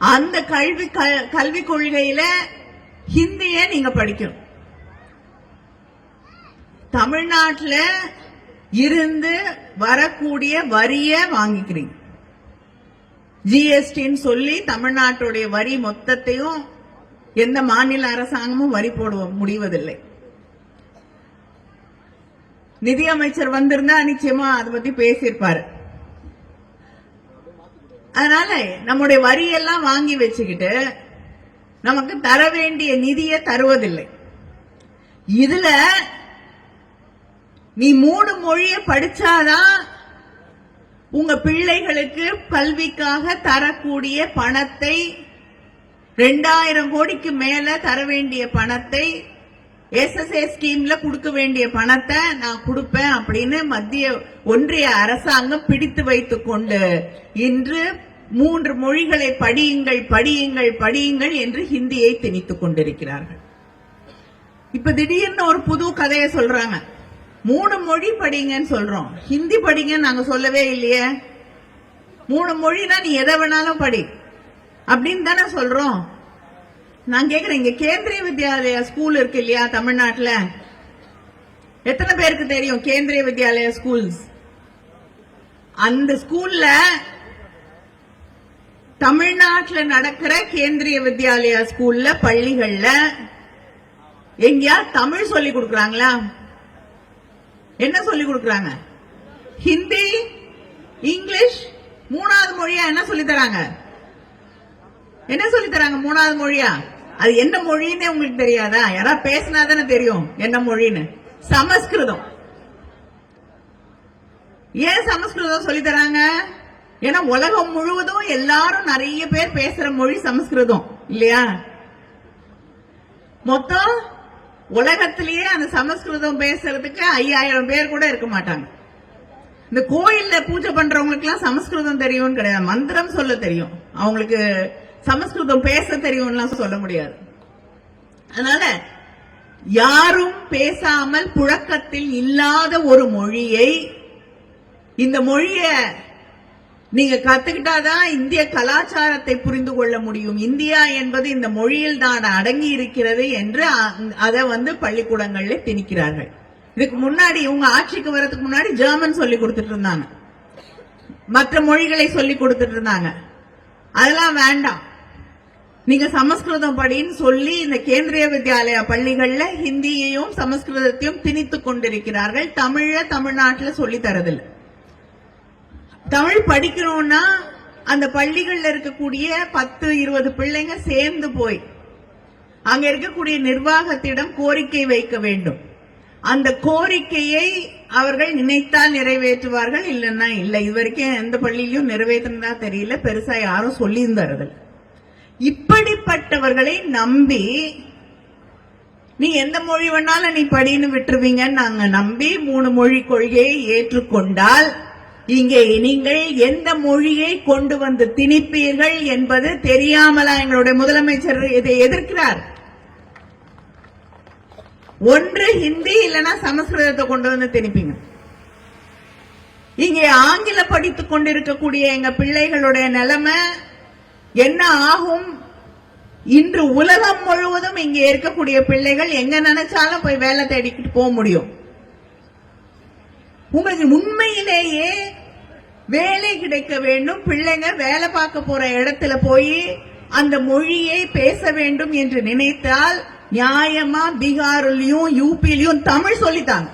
அந்த கல்வி கல்வி கொள்கையில ஹிந்திய நீங்க படிக்கணும். தமிழ்நாட்டில் இருந்து வரக்கூடிய வரிய வாங்கிக்கிறீங்க. ஜிஎஸ்டின்னு சொல்லி தமிழ்நாட்டுடைய வரி மொத்தத்தையும் எந்த மாநில அரசாங்கமும் வரி போட முடிவதில்லை. நிதியமைச்சர் வந்திருந்தா நிச்சயமா அதை பத்தி பேசியிருப்பாரு. அதனால நம்முடைய வரியெல்லாம் வாங்கி வச்சுக்கிட்டு நமக்கு தர வேண்டிய நிதியை தருவதில்லை. இதுல நீ மூணு மொழிய படிச்சாதான் உங்க பிள்ளைகளுக்கு கல்விக்காக தரக்கூடிய பணத்தை ரெண்டாயிரம் கோடிக்கு மேல தர வேண்டிய பணத்தை எஸ்எஸ்ஏ ஸ்கீம்ல கொடுக்க வேண்டிய பணத்தை நான் கொடுப்பேன் அப்படின்னு மத்திய ஒன்றிய அரசாங்கம் பிடித்து வைத்து கொண்டு இன்று மூன்று மொழிகளை படியுங்கள் படியுங்கள் படியுங்கள் என்று ஹிந்தியை திணித்துக் கொண்டிருக்கிறார்கள். இப்ப திடீர்னு ஒரு புது கதையை சொல்றாங்க. மூணு மொழி படிங்கன்னு சொல்றோம். ஹிந்தி படிங்க நாங்க சொல்லவே இல்லையே. மூணு மொழினா நீ எதை வேணாலும் படி. அப்படின்னு தானே சொல்றோம். நான் கேக்குறேன் இங்க கேந்திரிய வித்யாலயா ஸ்கூல் இருக்கு இல்லையா தமிழ்நாட்டுல? எத்தனை பேருக்கு தெரியும் கேந்திரிய வித்யாலயா ஸ்கூல்ஸ் அந்த ஸ்கூல்ல தமிழ்நாட்டுல நடக்கிற கேந்திரிய வித்யாலயா ஸ்கூல்ல பள்ளிகள்ல எங்கயா தமிழ் சொல்லி கொடுக்கறாங்களா? என்ன சொல்லி கொடுக்கறாங்க? ஹிந்தி இங்கிலீஷ் மூணாவது மொழியா என்ன சொல்லி தராங்க? என்ன சொல்லி தராங்க மூணாவது மொழியா? அது என்ன மொழின்னு உங்களுக்கு தெரியாதா? யாராவது பேசினா தானே தெரியும் என்ன மொழின்னு. சமஸ்கிருதம். ஏன் சமஸ்கிருதம் சொல்லி தராங்க? ஏன்னா உலகம் முழுவதும் எல்லாரும் நிறைய பேர் பேசுற மொழி சமஸ்கிருதம். இல்லையா? மொத்தம் உலகத்திலேயே அந்த சமஸ்கிருதம் பேசுறதுக்கு ஐயாயிரம் பேர் கூட இருக்க மாட்டாங்க. இந்த கோயில்ல பூஜை பண்றவங்களுக்கு எல்லாம் சமஸ்கிருதம் தெரியும்னு கிடையாது. மந்திரம் சொல்ல தெரியும். அவங்களுக்கு சமஸ்கிருதம் பேச தெரியும்லாம் சொல்ல முடியாது. அதனால யாரும் பேசாமல் புழக்கத்தில் இல்லாத ஒரு மொழியை இந்த மொழிய நீங்க கத்துக்கிட்டாதான் இந்திய கலாச்சாரத்தை புரிந்து கொள்ள முடியும். இந்தியா என்பது இந்த மொழியில் தான் அடங்கி இருக்கிறது என்று அதை வந்து பள்ளிக்கூடங்கள்ல திணிக்கிறார்கள். இதுக்கு முன்னாடி இவங்க ஆட்சிக்கு வரதுக்கு முன்னாடி ஜெர்மன் சொல்லி கொடுத்துட்டு இருந்தாங்க. மற்ற மொழிகளை சொல்லி கொடுத்துட்டு இருந்தாங்க. அதெல்லாம் வேண்டாம். நீங்க சமஸ்கிருதம் படின்னு சொல்லி இந்த கேந்திரிய வித்யாலயா பள்ளிகள்ல ஹிந்தியையும் சமஸ்கிருதத்தையும் திணித்து கொண்டிருக்கிறார்கள். தமிழ தமிழ்நாட்டுல சொல்லி தரதில்லை. தமிழ் படிக்கணும்னா அந்த பள்ளிகள்ல இருக்கக்கூடிய பத்து இருபது பிள்ளைங்க சேர்ந்து போய் அங்க இருக்கக்கூடிய நிர்வாகத்திடம் கோரிக்கை வைக்க வேண்டும். அந்த கோரிக்கையை அவர்கள் நினைத்தால் நிறைவேற்றுவார்கள் இல்லைன்னா இல்லை. இது வரைக்கும் எந்த பள்ளியிலும் நிறைவேற்றினதா தெரியல. பெருசா யாரும் சொல்லி இப்படிப்பட்டவர்களை நம்பி நீ எந்த மொழி வேணாலும் நீ படின்னு விட்டுருவீங்கன்னு நாங்க நம்பி மூணு மொழி கொள்கையை ஏற்றுக்கொண்டால் இங்கே நீங்கள் எந்த மொழியை கொண்டு வந்து திணிப்பீர்கள் என்பது தெரியாமலா எங்களுடைய முதலமைச்சர் இதை எதிர்க்கிறார். ஒன்று ஹிந்தி இல்லைன்னா சமஸ்கிருதத்தை கொண்டு வந்து திணிப்பீங்க. இங்கே ஆங்கில படித்துக் கொண்டிருக்கக்கூடிய எங்க பிள்ளைகளுடைய நிலைமை என்ன ஆகும்? இன்று உலகம் முழுவதும் இங்கே இருக்கக்கூடிய பிள்ளைகள் எங்க நினைச்சாலும் போய் வேலை தேடிக்கிட்டு போக முடியும். உங்களுக்கு உண்மையிலேயே வேலை கிடைக்க வேண்டும். பிள்ளைங்க வேலை பார்க்க போற இடத்துல போய் அந்த மொழியை பேச வேண்டும் என்று நினைத்தால் நியாயமா பீகார்லயும் யூபிலையும் தமிழ் சொல்லித்தாங்க.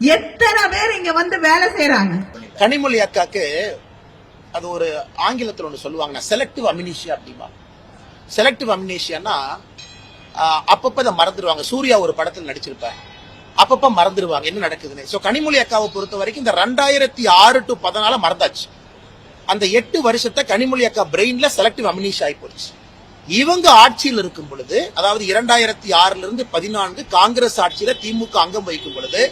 எத்தனை பேர் இங்க வந்து வேலை செய்யறாங்க கனிமொழி அக்காக்கு அது ஒரு ஆங்கிலத்தில் ஒன்று சொல்லுவாங்க செலக்டிவ் அமினிஷியா அப்படிமா செலக்டிவ் அமினிஷியானா அப்பப்போ அதை மறந்துடுவாங்க சூர்யா ஒரு படத்தில் நடிச்சிருப்பேன் அப்பப்போ மறந்துடுவாங்க என்ன நடக்குதுன்னு. ஸோ கனிமொழி அக்காவை பொறுத்த வரைக்கும் இந்த ரெண்டாயிரத்தி ஆறு டு பதினால மறந்தாச்சு. அந்த எட்டு வருஷத்தை கனிமொழி அக்கா பிரெயின்ல செலக்டிவ் அமினிஷ் ஆகி போச்சு. இவங்க ஆட்சியில் இருக்கும் பொழுது அதாவது இரண்டாயிரத்தி ஆறுல இருந்து பதினான்கு காங்கிரஸ் ஆட்சியில திமுக அங்கம் வகிக்கும் பொழுது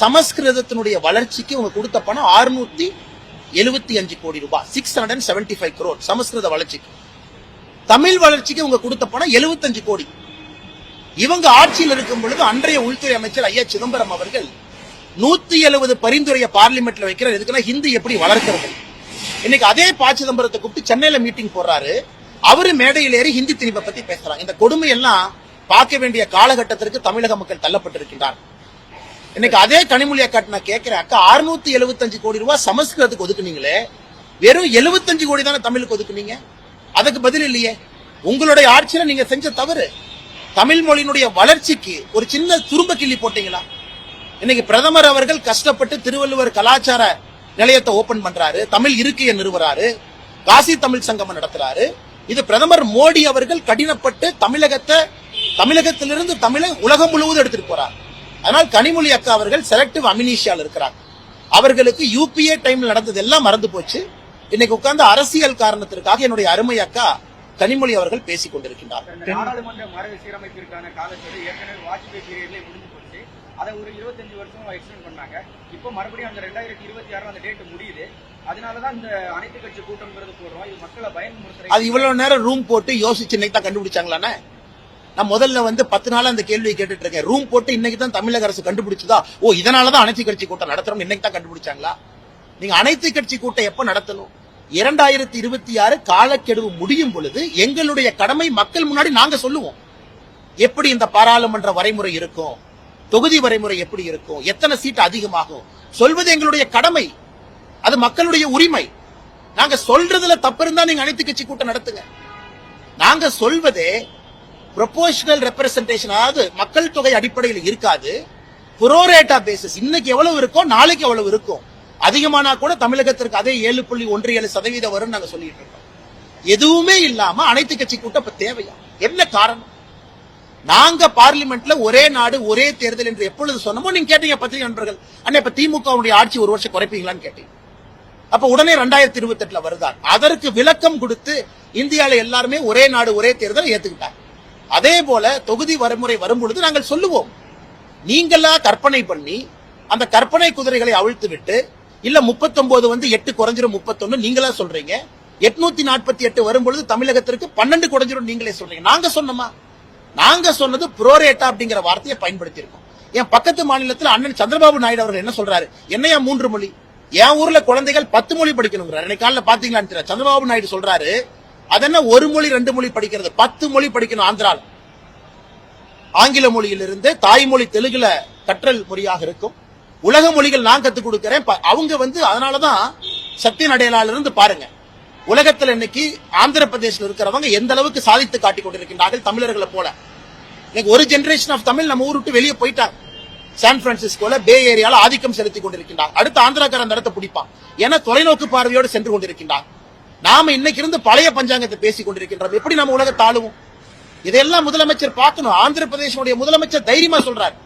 சமஸ்கிருதத்தினுடைய வளர்ச்சிக்கு இவங்க கொடுத்த பணம் ஆறுநூத்தி எழுபத்தி அஞ்சு கோடி ரூபாய் six hundred seventy five crore சமஸ்கிருத வளர்ச்சிக்கு. தமிழ் வளர்ச்சிக்கு இவங்க கொடுத்த பணம் 75 கோடி. இவங்க ஆட்சியில் இருக்கும் பொழுது அன்றைய உள்துறை அமைச்சர் ஐயா சிதம்பரம் அவர்கள் நூத்தி எழுபது பரிந்துரைய பார்லிமெண்ட்ல வைக்கிறார். எதுக்குன்னா ஹிந்தி எப்படி வளர்க்கிறது? இன்னைக்கு அதே ப சிதம்பரத்தை கூப்பிட்டு சென்னையில மீட்டிங் போடுறாரு. அவரு மேடையில் ஏறி ஹிந்தி திணிப்பை பத்தி பேசுறாங்க. இந்த கொடுமை எல்லாம் பார்க்க வேண்டிய காலகட்டத்திற்கு தமிழக மக்கள் தள்ளப்பட்டிருக்கின்றார் இன்னைக்கு அதே கனிமொழி அக்காட்டு நான் கேட்கிறேன் அக்கா 675 எழுபத்தஞ்சு கோடி ரூபாய் சமஸ்கிருதத்துக்கு ஒதுக்குனீங்களே. வெறும் 75 கோடி தானே தமிழுக்கு ஒதுக்குனீங்க? அதுக்கு பதில் இல்லையே. உங்களுடைய ஆட்சியில நீங்க செஞ்ச தவறு. தமிழ் மொழியினுடைய வளர்ச்சிக்கு ஒரு சின்ன துரும்ப கிள்ளி போட்டீங்களா? இன்னைக்கு பிரதமர் அவர்கள் கஷ்டப்பட்டு திருவள்ளுவர் கலாச்சார நிலையத்தை ஓபன் பண்றாரு. தமிழ் இருக்கையை நிறுவறாரு. காசி தமிழ் சங்கமம் நடத்துறாரு. இது பிரதமர் மோடி அவர்கள் கடினப்பட்டு தமிழகத்தை தமிழகத்திலிருந்து தமிழை உலகம் முழுவதும் எடுத்துட்டு போறார். அதனால் கனிமொழி அக்கா அவர்கள் செலக்டிவ் அமினிஷியால் இருக்கிறாங்க. அவர்களுக்கு யூபிஏ டைம்ல நடந்தது எல்லாம் மறந்து போச்சு. இன்னைக்கு உட்கார்ந்து அரசியல் காரணத்திற்காக என்னுடைய அருமை அக்கா கனிமொழி அவர்கள் பேசிக் கொண்டிருக்கின்றார். அதை ஒரு இருபத்தஞ்சு வருஷம் எக்ஸ்டெண்ட் பண்ணாங்க. இப்போ மறுபடியும் அந்த ரெண்டாயிரத்தி இருபத்தி ஆறு அந்த டேட் முடியுது. அதனாலதான் இந்த அனைத்து கட்சி கூட்டம்ங்கிறது போடுறோம். இது மக்களை பயன்படுத்துற அது இவ்வளவு நேரம் ரூம் போட்டு யோசிச்சு தான் கண்டுபிடிச்சாங்களானே? நான் முதல்ல வந்து பத்து நாள் அந்த கேள்வியை கேட்டுட்டு இருக்கேன். ரூம் போட்டு இன்னைக்கு தான் தமிழக அரசு கண்டுபிடிச்சதா? ஓ இதனாலதான் அனைத்து கட்சி கூட்டம் நடத்துறோம் இன்னைக்கு தான் கண்டுபிடிச்சாங்களா? நீங்க அனைத்து கட்சி கூட்டம் எப்ப நடத்தணும்? இரண்டாயிரத்தி இருபத்தி ஆறு காலக்கெடுவு முடியும் பொழுது எங்களுடைய கடமை மக்கள் முன்னாடி நாங்க சொல்லுவோம். எப்படி இந்த பாராளுமன்ற வரைமுறை இருக்கும்? தொகுதி வரைமுறை எப்படி இருக்கும்? எத்தனை சீட் அதிகமாகும்? சொல்வது எங்களுடைய கடமை. அது மக்களுடைய உரிமை. நாங்க சொல்றதுல தப்பு இருந்தா நீங்க அனைத்து கட்சி கூட்டம் நடத்துங்க. நாங்க சொல்வதே ப்ரொபோஷனல் ரெப்ரசன்டேஷன் அதாவது மக்கள் தொகை அடிப்படையில் இருக்காது. புரோரேட்டா பேசிஸ் இன்னைக்கு எவ்வளவு இருக்கோ நாளைக்கு எவ்வளவு இருக்கும். அதிகமானா கூட தமிழகத்திற்கு அதே ஏழு புள்ளி ஒன்று ஏழு சதவீதம் வரும் நாங்க சொல்லிட்டு இருக்கோம். எதுவுமே இல்லாம அனைத்து கட்சி கூட்டம் இப்ப தேவையா? என்ன காரணம்? நாங்க பார்லிமெண்ட்ல ஒரே நாடு ஒரே தேர்தல் என்று எப்பொழுது சொன்னமோ நீங்க கேட்டீங்க பத்திரிகை நண்பர்கள். அண்ணா இப்ப திமுகவுடைய ஆட்சி ஒரு வருஷம் குறைப்பீங்களான்னு கேட்டீங்க. அப்ப உடனே ரெண்டாயிரத்தி இருபத்தி எட்டுல வருதான் அதற்கு விளக்கம் கொடுத்து இந்தியாவில எல்லாருமே ஒரே நாடு ஒரே தேர்தல் ஏத்துக்கிட்டாங்க. அதே போல தொகுதி வரைமுறை வரும்பொழுது நாங்கள் சொல்லுவோம். நீங்களா கற்பனை பண்ணி அந்த கற்பனை குதிரைகளை அவிழ்த்து விட்டு இல்ல 39 வந்து எட்டு குறைஞ்சிரும் முப்பத்தொன்னு நீங்களா சொல்றீங்க. எட்நூத்தி நாற்பத்தி எட்டு வரும்பொழுது தமிழகத்திற்கு பன்னெண்டு குறைஞ்சிரும் நீங்களே சொல்றீங்க. நாங்க சொன்னோமா? நாங்க சொன்னது புரோரேட்டா அப்படிங்கிற வார்த்தையை பயன்படுத்தி இருக்கோம் என் பக்கத்து மாநிலத்தில் அண்ணன் சந்திரபாபு நாயுடு அவர்கள் என்ன சொல்றாரு? என்னையா மூன்று மொழி? என் ஊர்ல குழந்தைகள் பத்து மொழி படிக்கணுங்கிறார். இன்னைக்கு காலைல பாத்தீங்களான்னு தெரியல சந்திரபாபு நாயுடு சொல்றாரு அதென்ன ஒரு மொழி ரெண்டு மொழி படிக்கிறது? பத்து மொழி படிக்கணும் ஆந்திரால். ஆங்கில மொழியிலிருந்து தாய்மொழி தெலுங்குல கற்றல் மொழியாக இருக்கும். உலக மொழிகள் நான் கத்துக் கொடுக்கிறேன். அவங்க வந்து அதனாலதான் சத்திய நடையலால இருந்து பாருங்க. உலகத்துல இன்னைக்கு ஆந்திர பிரதேசத்தில் இருக்கிறவங்க எந்த அளவுக்கு சாதித்து காட்டிக் கொண்டிருக்கின்றார்கள் தமிழர்களை போல. இன்னைக்கு ஒரு ஜெனரேஷன் ஆஃப் தமிழ் நம்ம ஊர் விட்டு வெளியே போயிட்டாங்க. சான் பிரான்சிஸ்கோல பே ஏரியால ஆதிக்கம் செலுத்தி கொண்டிருக்கின்றார் அடுத்து ஆந்திராக்காரன் அந்த இடத்தை பிடிப்பான். ஏன்னா தொலைநோக்கு பார்வையோடு சென்று கொண்டிருக்கின்றார் நாம இன்னைக்கு இருந்து பழைய பஞ்சாங்கத்தை பேசிக் கொண்டிருக்கின்றோம். எப்படி நம்ம உலகத்தை ஆளுவோம் இதையெல்லாம் முதலமைச்சர் பார்க்கணும். ஆந்திர பிரதேசனுடைய முதலமைச்சர் தைரியமா சொல்றாரு.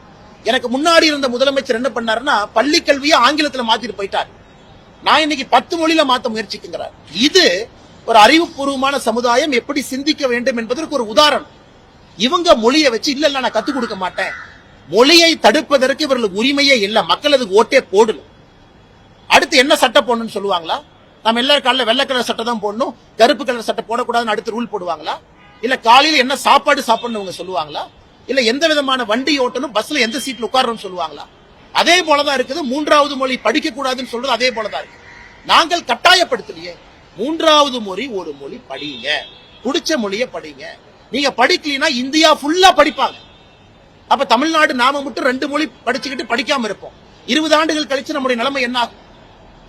எனக்கு முன்னாடி இருந்த முதலமைச்சர் என்ன பண்ணாருன்னா பள்ளி கல்வியை ஆங்கிலத்துல மாத்திட்டு போயிட்டார். நான் இன்னைக்கு பத்து மொழியில மாத்த முயற்சிக்குங்கிறார். இது ஒரு அறிவுபூர்வமான சமுதாயம் எப்படி சிந்திக்க வேண்டும் என்பதற்கு ஒரு உதாரணம். இவங்க மொழியை வச்சு இல்ல இல்ல நான் கத்துக் கொடுக்க மாட்டேன். மொழியை தடுப்பதற்கு இவர்களுக்கு உரிமையே இல்ல. மக்கள் அதுக்கு ஓட்டே போடணும் அடுத்து என்ன சட்டம் போடணும்னு சொல்லுவாங்களா? நம்ம எல்லாரும் காலைல வெள்ளை கலர் சட்டை தான் போடணும். கருப்பு கலர் சட்டை போடக்கூடாதுன்னு அடுத்து ரூல் போடுவாங்களா? இல்ல காலையில என்ன சாப்பாடு சாப்பிடணும் சொல்லுவாங்களா? இல்ல எந்த விதமான வண்டி ஓட்டணும் பஸ்ல எந்த சீட்ல உட்காரணும் சொல்லுவாங்களா? அதே போலதான் இருக்குது. மூன்றாவது மொழி படிக்க கூடாதுன்னு சொல்றது அதே போலதான் இருக்கு. நாங்கள் கட்டாயப்படுத்தலையே. மூன்றாவது மொழி ஒரு மொழி படிங்க. பிடிச்ச மொழிய படிங்க. நீங்க படிக்கலைன்னா இந்தியா ஃபுல்லா படிப்பாங்க. அப்ப தமிழ்நாடு நாம மட்டும் ரெண்டு மொழி படிச்சுக்கிட்டு படிக்காம இருப்போம். இருபது ஆண்டுகள் கழிச்சு நம்முடைய நிலைமை என்ன ஆகும்?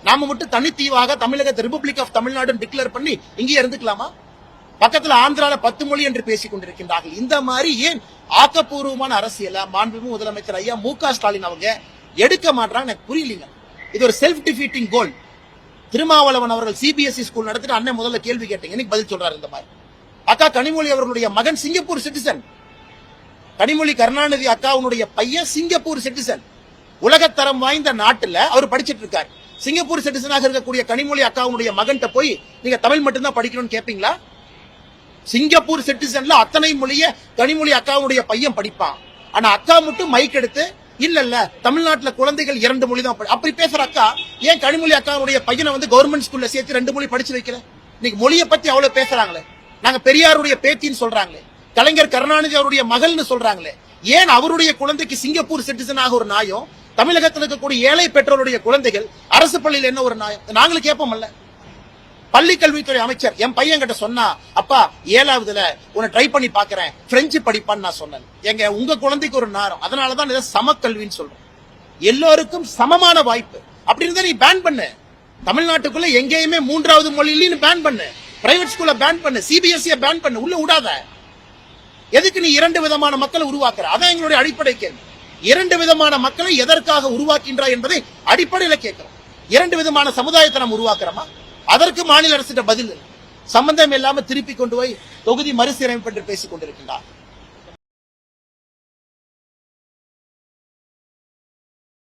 நாம மட்டும் தனித்தீவாக தமிழகத்தை ரிபப்ளிக் ஆஃப் தமிழ்நாடு டிக்ளேர் பண்ணி இங்கே இருந்துக்கலாமா? பக்கத்துல ஆந்திரால பத்து மொழி என்று பேசிக் கொண்டிருக்கின்றார்கள். இந்த மாதிரி ஏன் ஆக்கப்பூர்வமான அரசியல மாண்புமிகு முதலமைச்சர் ஐயா மு க ஸ்டாலின் அவங்க எடுக்க மாட்டாங்க எனக்கு புரியலீங்க. இது ஒரு செல்ஃப் டிஃபீட்டிங் கோல் திருமாவளவன் அவர்கள் சிபிஎஸ்இ ஸ்கூல் நடத்திட்டு அண்ணன் முதல்ல கேள்வி கேட்டீங்க. எனக்கு பதில் சொல்றாரு இந்த மாதிரி? அக்கா கனிமொழி அவர்களுடைய மகன் சிங்கப்பூர் சிட்டிசன் கனிமொழி கருணாநிதி அக்காவுடைய பையன் சிங்கப்பூர் சிட்டிசன் உலகத்தரம் வாய்ந்த நாட்டுல அவர் படிச்சிட்டு இருக்காரு. சிங்கப்பூர் சிட்டிசனாக இருக்கக்கூடிய கனிமொழி அக்காவுடைய மகன்கிட்ட போய் நீங்க தமிழ் மட்டும்தான் படிக்கணும்னு கேப்பீங்களா? சிங்கப்பூர் சிட்டிசன்ல அத்தனை மொழிய கனிமொழி அக்காவுடைய பையன் படிப்பான். ஆனா அக்கா மட்டும் மைக் எடுத்து இல்ல இல்ல தமிழ்நாட்டுல குழந்தைகள் இரண்டு மொழி தான் அப்படி பேசுற அக்கா ஏன் கனிமொழி அக்காவுடைய பையனை வந்து கவர்மெண்ட் ஸ்கூல்ல சேர்த்து ரெண்டு மொழி படிச்சு வைக்கல இன்னைக்கு மொழியை பத்தி அவ்வளவு பேசுறாங்களே. நாங்க பெரியாருடைய பேத்தின்னு சொல்றாங்களே. கலைஞர் கருணாநிதி அவருடைய மகள்னு சொல்றாங்களே. ஏன் அவருடைய குழந்தைக்கு சிங்கப்பூர் சிட்டிசனாக ஒரு நாயம் தமிழகத்தில் இருக்கக்கூடிய ஏழை பெற்றோருடைய குழந்தைகள் அரசு பள்ளியில் என்ன ஒரு நியாயம் நாங்களும் கேட்போம்ல பள்ளி கல்வித்துறை அமைச்சர் என் பையன் கிட்ட சொன்னா அப்பா ஏழாவதுல உன்னை ட்ரை பண்ணி பாக்குறேன் பிரெஞ்சு படிப்பான்னு நான் சொன்னேன். எங்க உங்க குழந்தைக்கு ஒரு நேரம். அதனாலதான் இதை சமக்கல்வின்னு சொல்றோம். எல்லோருக்கும் சமமான வாய்ப்பு. அப்படி இருந்தா நீ பேன் பண்ணு. தமிழ்நாட்டுக்குள்ள எங்கேயுமே மூன்றாவது மொழியிலும் பேன் பண்ணு. பிரைவேட் ஸ்கூல்ல பேன் பண்ணு. சிபிஎஸ்இ பேன் பண்ணு. உள்ள விடாத. எதுக்கு நீ இரண்டு விதமான மக்களை உருவாக்குற? அதான் எங்களுடைய அடிப்படை கேள்வி. இரண்டு விதமான மக்களை எதற்காக உருவாக்கின்றாய் என்பதை அடிப்படையில கேட்கிறோம். இரண்டு விதமான சமுதாயத்தை நம்ம உருவாக்குறோமா? அதற்கு மாநில அரசிட்ட பதில் சம்பந்தம் இல்லாம திருப்பி கொண்டு போய் தொகுதி மறுசீரமைப்பு என்று பேசிக் கொண்டிருக்கின்றார்.